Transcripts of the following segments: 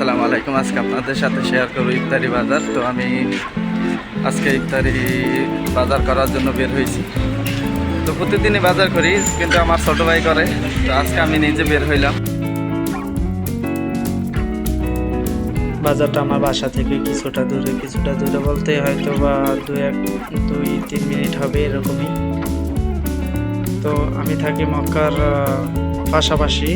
আসসালামু আলাইকুম। আজকে আপনাদের সাথে শেয়ার করব ইফতারি বাজার। তো আমি আজকে ইফতারি বাজার করার জন্য বের হয়েছি। তো প্রতিদিনই বাজার করি, কিন্তু আমার ছোটো ভাই করে। তো আজকে আমি নিজে বের হইলাম। বাজারটা আমার বাসা থেকে কিছুটা দূরে কিছুটা দূরে বলতে হয়তো বা দু এক, দুই, তিন মিনিট হবে এরকমই। তো আমি থাকি মক্কার পাশাপাশি।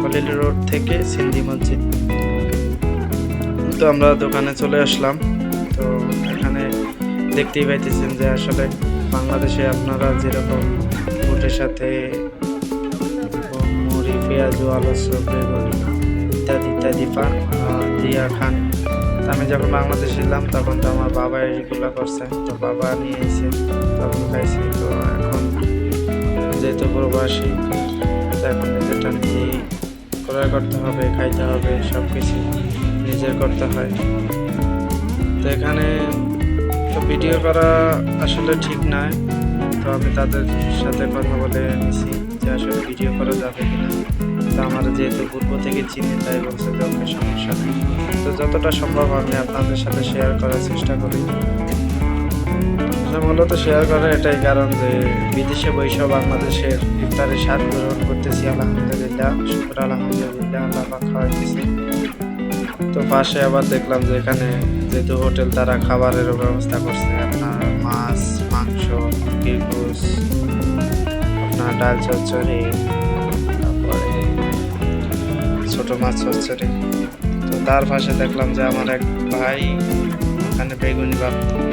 খলিল রোড থেকে সিন্ধি মসজিদ। তো আমরা দোকানে চলে আসলাম। তো এখানে দেখতেই পাইতেছেন যে আসলে বাংলাদেশে আপনারা যেরকম বুটের সাথে মুড়ি, পেঁয়াজু আলু বেগুনি ইত্যাদি ইত্যাদি পান দিয়া খান। আমি যখন বাংলাদেশে এলাম, তখন তো আমার বাবা এগুলো করছে। তো বাবা নিয়ে এসে তখন খাইছি। তো এখন যেহেতু প্রবাসী এখন নিজেরটা নিজেই ক্রয় করতে হবে, খাইতে হবে সব কিছু নিজের করতে হয়। তো এখানে তো ভিডিও করা আসলে ঠিক নয়। তো আমি তাদের সাথে কথা বলে নিছি যে আসলে ভিডিও করা যাবে কিনা। তো আমার যেহেতু পূর্ব থেকে চিনি, তাই বলছে যে সমস্যা তো যতটা সম্ভব আমি আপনাদের সাথে শেয়ার করার চেষ্টা করি। আসলে মূলত শেয়ার করার এটাই কারণ যে বিদেশে বৈশ বাংলাদেশের ইফতারের স্বাদ গ্রহণ করতেছি, আলহামদুলিল্লাহ, শুক্র, আলহামদুলিল্লাহ, আল্লাহ খাওয়াইতেছি। তো পাশে আবার দেখলাম যে এখানে যেহেতু হোটেল, তারা খাবারেরও ব্যবস্থা করছে। আপনার মাছ, মাংস গিরগুস আপনার ডাল চচ্চড়ি, তারপরে ছোট মাছ চচ্চড়ি। তো তার পাশে দেখলাম যে আমার এক ভাই ওখানে বেগুনি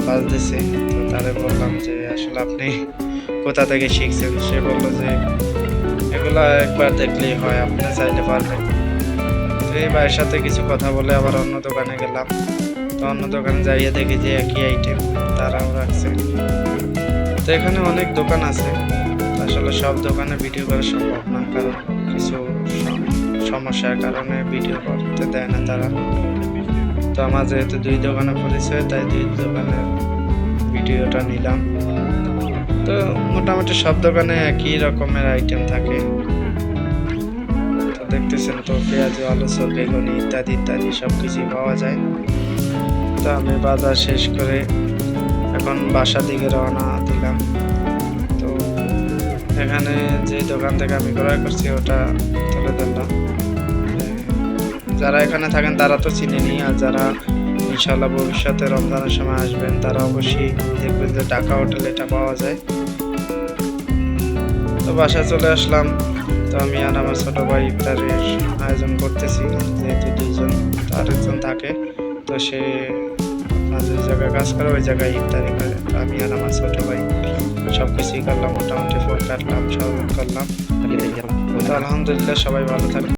বাজতেছে তো তারে বললাম যে, আসলে আপনি কোথা থেকে শিখছেন? সে বলল যে, এগুলা একবার দেখলেই হয়, আপনি চাইলে পারবেন তো এই ভাইয়ের সাথে কিছু কথা বলে আবার অন্য দোকানে গেলাম। তো অন্য দোকানে যাইয়ে দেখি যে একই আইটেম তারাও রাখছে। তো এখানে অনেক দোকান আছে। আসলে সব দোকানে ভিডিও করা সম্ভব না, কারণ কিছু সমস্যার কারণে ভিডিও করতে দেয় না তারা। তো আমার যেহেতু দুই দোকানে পরিচয় তাই দুই দোকানে ভিডিওটা নিলাম। তো মোটামুটি সব দোকানে একই রকমের আইটেম থাকে। তো দেখতেছেন তো পেঁয়াজ, আলু সব বেগুনি ইত্যাদি ইত্যাদি সব কিছুই পাওয়া যায়। তো আমি বাজার শেষ করে এখন বাসা দিকে রওনা দিলাম। তো এখানে যে দোকান থেকে আমি ক্রয় করছি, ওটা তুলে ধরলাম। যারা এখানে থাকেন তারা তো চিনেনি, আর যারা ইনশাল্লাহ ভবিষ্যতে রমজানের সময় আসবেন, তারা অবশ্যই দেখবেন যে ঢাকা হোটেলে এটা পাওয়া যায়। তো বাসায় চলে আসলাম। তো আমি আর আমার ছোট ভাই ইফতারের আয়োজন করতেছি, যেহেতু দুইজন তো আরেকজন থাকে, তো সে যে জায়গায় কাজ করে, ওই জায়গায় ইফতারি করে। আমি আর আমার ছোট ভাই সব কিছুই করলাম, মোটামুটি ফোন কাটলাম সব করলাম। তো আলহামদুলিল্লাহ সবাই ভালো থাকে